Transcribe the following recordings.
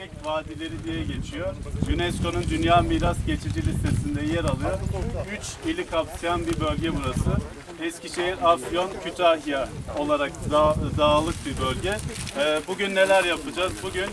Firik Vadileri diye geçiyor. UNESCO'nun Dünya Miras Geçici Listesi'nde yer alıyor. Üç ili kapsayan bir bölge burası. Eskişehir, Afyon, Kütahya olarak da, dağlık bir bölge. Ee, bugün neler yapacağız? Bugün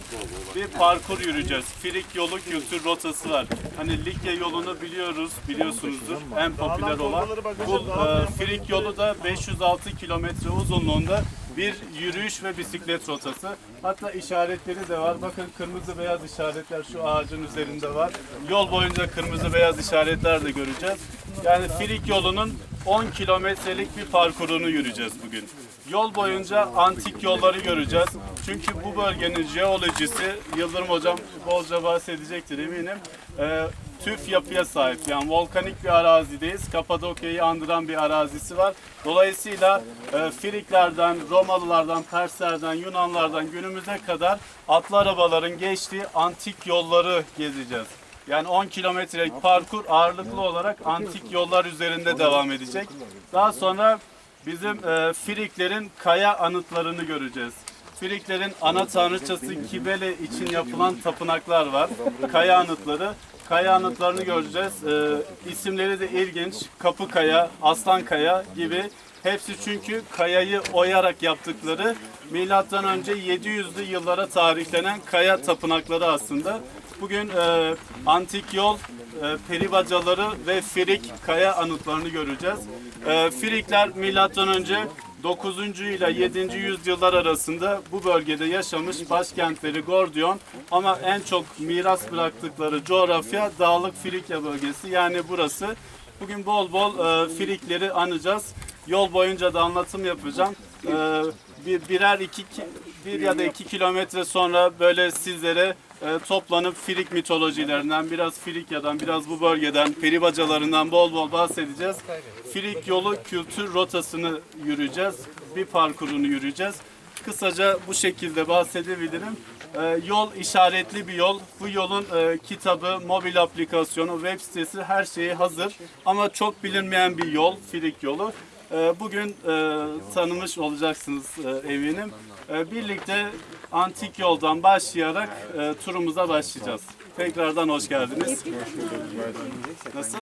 bir parkur yürüyeceğiz. Firik yolu kültür rotası var. Hani Likya yolunu biliyoruz, biliyorsunuzdur. En popüler olan. Bu e, Firik yolu da 506 kilometre uzunluğunda bir yürüyüş ve bisiklet rotası. Hatta işaretleri de var. Bakın kırmızı beyaz işaretler şu ağacın üzerinde var. Yol boyunca kırmızı beyaz işaretler de göreceğiz. Yani Firik yolunun 10 kilometrelik bir parkurunu yürüyeceğiz bugün. Yol boyunca antik yolları göreceğiz. Çünkü bu bölgenin jeolojisi Yıldırım Hocam bolca bahsedecektir eminim. Ee, tüf yapıya sahip. Yani volkanik bir arazideyiz. Kapadokya'yı andıran bir arazisi var. Dolayısıyla e, Friklerden, Romalılardan, Perslerden, Yunanlardan günümüze kadar atlı arabaların geçtiği antik yolları gezeceğiz. Yani 10 kilometrelik parkur ağırlıklı olarak antik yollar üzerinde devam edecek. Daha sonra bizim e, Friklerin kaya anıtlarını göreceğiz. Friklerin ana tanrıçası Kibele için yapılan tapınaklar var. Kaya anıtları. Kaya anıtlarını göreceğiz. E, isimleri de ilginç. Kapıkaya, Aslankaya gibi. Hepsi çünkü kayayı oyarak yaptıkları milattan önce 700'lü yıllara tarihlenen kaya tapınakları aslında. Bugün e, antik yol, e, peribacaları ve Firik kaya anıtlarını göreceğiz. E, Firikler milattan önce 9. ile 7. yüzyıllar arasında bu bölgede yaşamış başkentleri Gordiyon ama en çok miras bıraktıkları coğrafya Dağlık Frikya bölgesi yani burası. Bugün bol bol e, Frikleri anacağız. Yol boyunca da anlatım yapacağım. E, bir, birer iki ki- bir ya da iki kilometre sonra böyle sizlere e, toplanıp Firik mitolojilerinden, biraz Frikya'dan, biraz bu bölgeden, peribacalarından bol bol bahsedeceğiz. Firik yolu kültür rotasını yürüyeceğiz. Bir parkurunu yürüyeceğiz. Kısaca bu şekilde bahsedebilirim. E, yol işaretli bir yol. Bu yolun e, kitabı, mobil aplikasyonu, web sitesi her şeyi hazır. Ama çok bilinmeyen bir yol, Firik yolu. E, bugün e, tanımış olacaksınız e, eminim. E, birlikte antik yoldan başlayarak turumuza başlayacağız. Tekrardan hoş geldiniz. Nasıl?